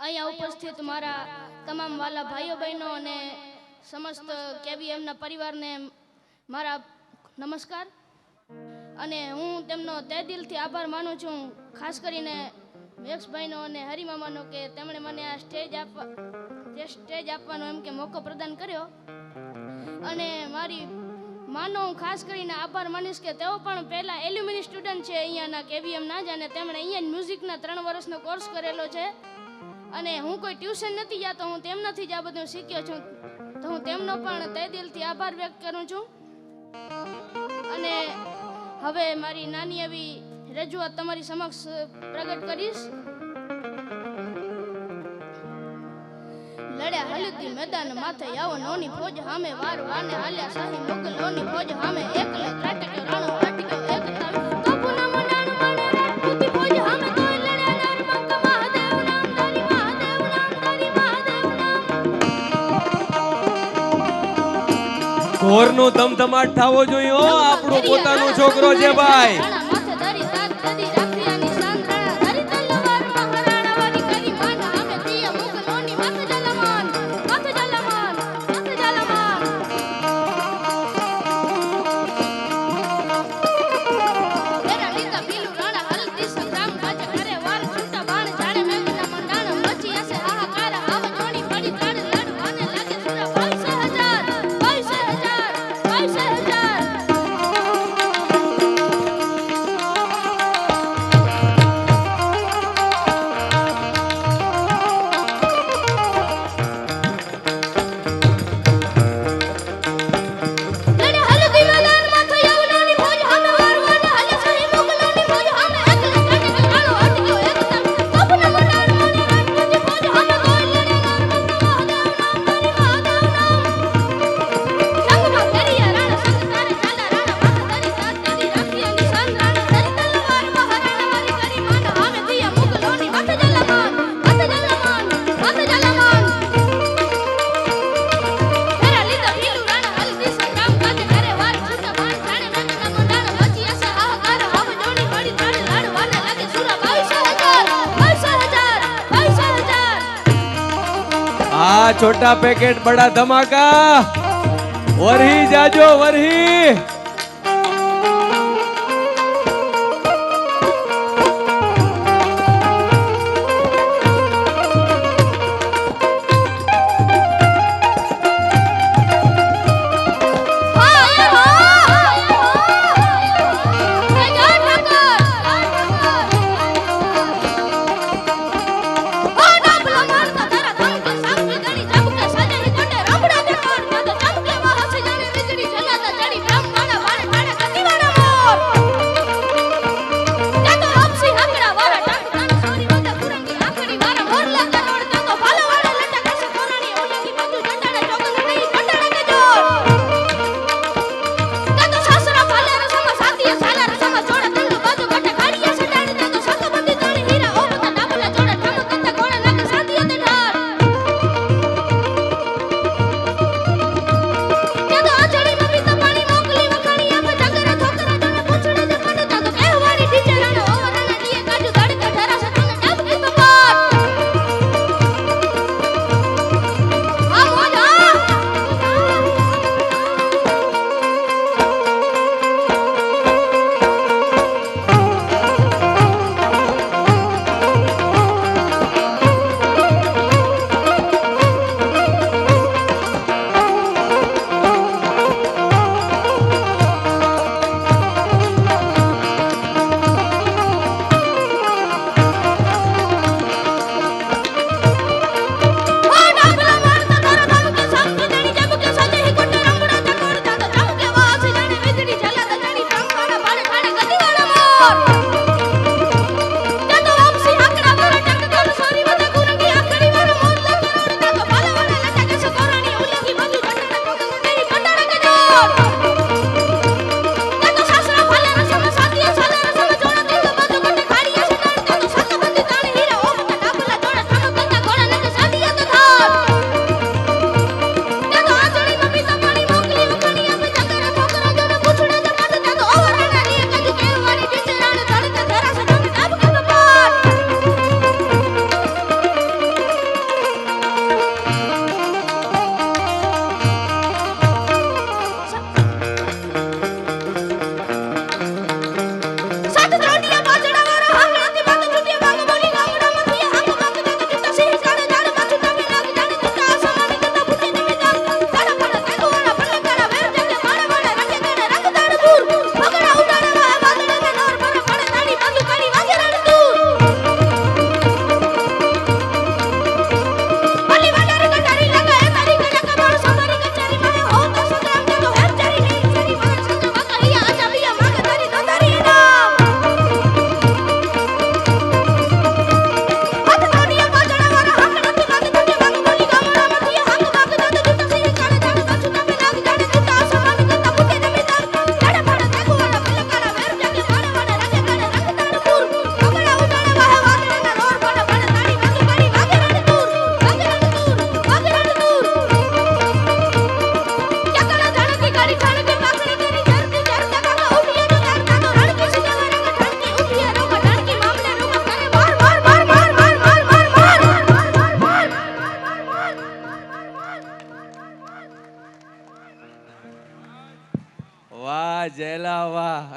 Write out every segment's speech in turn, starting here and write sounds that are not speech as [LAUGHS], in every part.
અહીંયા ઉપસ્થિત મારા તમામ વાલા ભાઈઓ બહેનો અને સમસ્ત કેવીએમના પરિવારને મારા નમસ્કાર. અને હું તેમનો તે દિલથી આભાર માનું છું, ખાસ કરીને મેક્ષભાઈનો અને હરિમામાનો કે તેમણે મને આ સ્ટેજ આપવા, જે સ્ટેજ આપવાનો એમ કે મોકો પ્રદાન કર્યો. અને મારી માનો હું ખાસ કરીને આભાર માનીશ કે તેઓ પણ પહેલાં એલ્યુમિની સ્ટુડન્ટ છે અહીંયાના કેવીએમના જ, અને તેમણે અહીંયા જ મ્યુઝિકના ત્રણ વર્ષનો કોર્સ કરેલો છે. અને હું કોઈ ટ્યુશન નથી જતો, હું તેમનાથી જ આ બધું શીખ્યો છું. તો હું તેમનો પણ તહે દિલથી આભાર વ્યક્ત કરું છું. અને હવે મારી નાની એવી રજૂઆત તમારી સમક્ષ પ્રગટ કરીશ. લડ્યા હલતી મેદાન માથે આવો, નોની ફોજ સામે વાર વાને હાલ્યા શાહી મોગલોની ફોજ સામે એકલા ત્રાટક્યો, રાણો અટક્યો એક નામ ઘોરનો ધમધમાટ થવો જોઈએ. આપણો પોતાનો છોકરો છે ભાઈ. છોટા પેકેટ બડા ધમાકા. વરહી જાજો વરહી. Lord.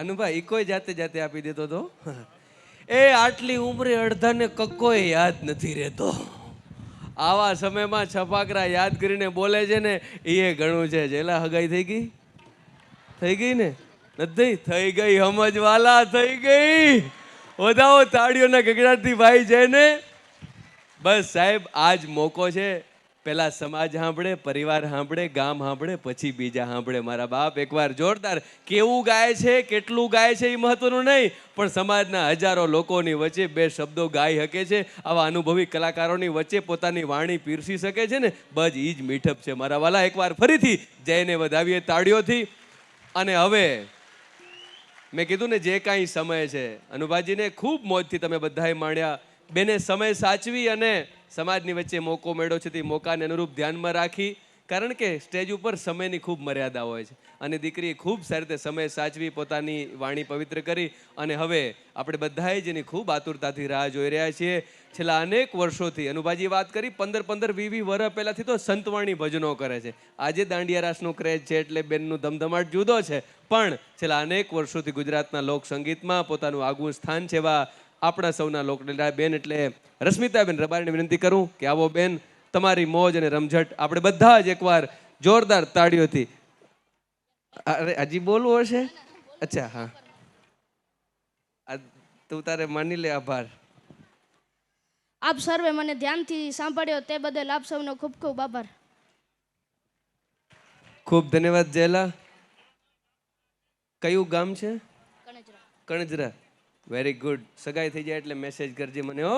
અનુભાઈ કોઈ જાતે જાતે આપી દેતો તો? [LAUGHS] એ આટલી ઉંમરે અડધાને કક્કોય યાદ નથી રહેતો. આવા સમયમાં છપાકરા યાદ કરીને બોલે છે ને એ ઘણું છે. જેલા હગાઈ થઈ ગઈ? થઈ ગઈ ને? નથી? થઈ ગઈ સમજવાલા થઈ ગઈ. વધાવો તાળીઓના ગગડાટથી ભાઈ છે ને બસ સાહેબ, આજ મોકો છે. પેલા સમાજ સાંભળે, પરિવાર સાંભળે, ગામ સાંભળે, પછી બીજા સાંભળે. મારા બાપ એકવાર જોરદાર કેવું ગાય છે, કેટલું ગાય છે એ મહત્વનું નહીં, પણ સમાજના હજારો લોકોની વચ્ચે બે શબ્દો ગાઈ શકે છે. આવા અનુભવી કલાકારોની વચ્ચે પોતાની વાણી પીરસી શકે છે ને, બસ એ જ મીઠપ છે. મારા વાલા, એકવાર ફરીથી જયને વધાવીએ તાળીઓથી. અને હવે મેં કીધું ને, જે કાંઈ સમય છે, અનુભાજીને ખૂબ મોજથી તમે બધાએ માણ્યા. બેને સમય સાચવી અને સમાજની વચ્ચે મોકો મેળ્યો છે તે મોકાને અનુરૂપ ધ્યાનમાં રાખી, કારણ કે સ્ટેજ ઉપર સમયની ખૂબ મર્યાદા હોય છે. અને દીકરીએ ખૂબ સારી રીતે સમય સાચવી, પોતાની વાણી પવિત્ર કરી અને હવે આપણે બધાએ જેની ખૂબ આતુરતાથી રાહ જોઈ રહ્યા છીએ. છેલ્લા અનેક વર્ષોથી અનુભાજી વાત કરી, પંદર પંદર વી વી વર્ષ પહેલાંથી તો સંતવાણી ભજનો કરે છે. આજે દાંડિયા રાસનો ક્રેઝ છે એટલે બેનનું ધમધમાટ જુદો છે. પણ છેલ્લા અનેક વર્ષોથી ગુજરાતના લોક સંગીતમાં પોતાનું આગવું સ્થાન છે એવા આપણા સૌના લોકલીલા બેન એટલે રશ્મિતાબેન રબારીને વિનંતી કરું કે આવો બેન તમારી મોજ અને રમઝટ આપણે બધા જ એકવાર જોરદાર તાળીઓથી અરે હજી બોલવું હશે? અચ્છા હા. તું તારે માની લે આભાર. આપ સર્વે મને ધ્યાનથી સાંભળ્યો તે બદલ આપ સૌનો ખૂબ ખૂબ આભાર. ખૂબ ધન્યવાદ જેલા. કયું ગામ છે? કણજરા. કણજરા. વેરી ગુડ સગાઈ થઈ જાય એટલે મેસેજ કરજે મને હો.